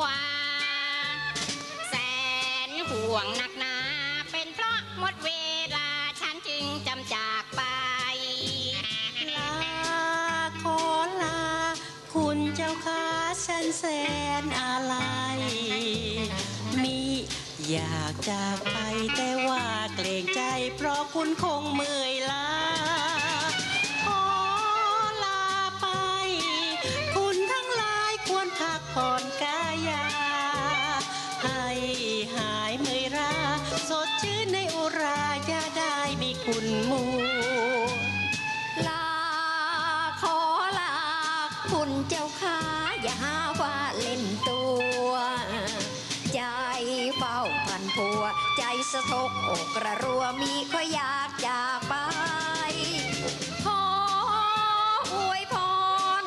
วา แสนห่วงหนักหนา เป็นเพราะหมดเวลา ฉันจึงจำจากไป ลาขอลา คุณเจ้าค้าฉันแสนอะไร มีอยากจากไปแต่ว่าเกรงใจ เพราะคุณคงเมื่อยล้า มีคุณมัวลาขอลาคุณเจ้าขาอย่าหาว่าเล่นตัว ใจเฝ้าพันผัว ใจสะทกอกกระรัวมีก็อยากจากไปขออวยพร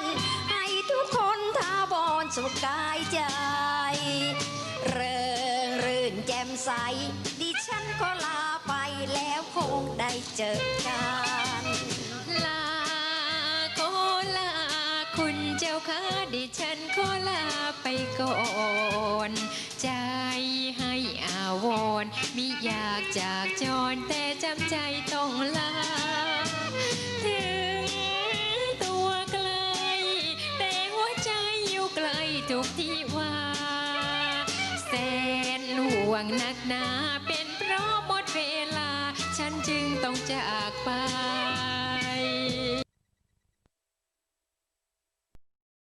ให้ทุกคนทาบอนสุขกายใจ เริงรื่นแจ่มใส ดิฉันก็ลา เจอกันลาขอลาคุณเจ้าค่ะดิฉันขอลาไปก่อนใจให้อาวรมิอยากจากจรแต่จำใจต้องลาถึงตัวไกล แต่หัวใจอยู่ไกลทุกที่ว่า แสนห่วงหนักหนาเป็นเพราะหมดเบล ต้องจากไป